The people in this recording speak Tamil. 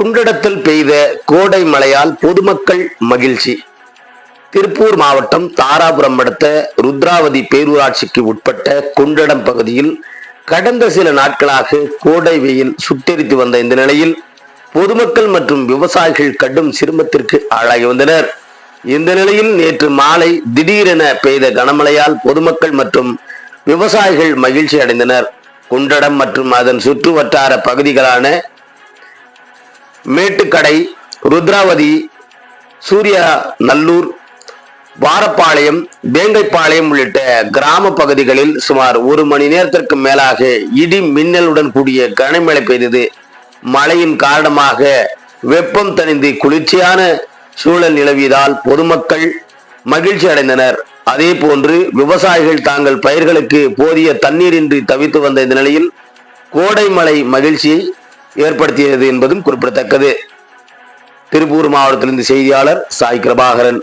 குன்றடத்தில் பெய்த கோடை மழையால் பொதுமக்கள் மகிழ்ச்சி. திருப்பூர் மாவட்டம் தாராபுரம் அடுத்த ருத்ராவதி பேரூராட்சிக்கு உட்பட்ட குண்டடம் பகுதியில் கடந்த சில நாட்களாக கோடை வெயில் சுட்டெரித்து வந்த இந்த நிலையில் பொதுமக்கள் மற்றும் விவசாயிகள் கடும் சிரமத்திற்கு ஆளாகி வந்தனர். இந்த நிலையில் நேற்று மாலை திடீரென பெய்த கனமழையால் பொதுமக்கள் மற்றும் விவசாயிகள் மகிழ்ச்சி அடைந்தனர். குண்டடம் மற்றும் அதன் சுற்று வட்டார பகுதிகளான மேட்டுக்கடை ருத்ராவதி சூர்யா நல்லூர் வாரப்பாளையம் வேங்கைப்பாளையம் உள்ளிட்ட கிராம பகுதிகளில் சுமார் ஒரு மணி நேரத்திற்கு மேலாக இடி மின்னலுடன் கூடிய கனமழை பெய்தது. மழையின் காரணமாக வெப்பம் தணிந்து குளிர்ச்சியான சூழல் நிலவியதால் பொதுமக்கள் மகிழ்ச்சி அடைந்தனர். அதே போன்று விவசாயிகள் தாங்கள் பயிர்களுக்கு போதிய தண்ணீரின்றி தவித்து வந்த இந்த நிலையில் கோடை மழை மகிழ்ச்சியை ஏற்படுத்தியது என்பதும் குறிப்பிடத்தக்கது. திருப்பூர் மாவட்டத்திலிருந்து செய்தியாளர் சாய் கிருபாகரன்.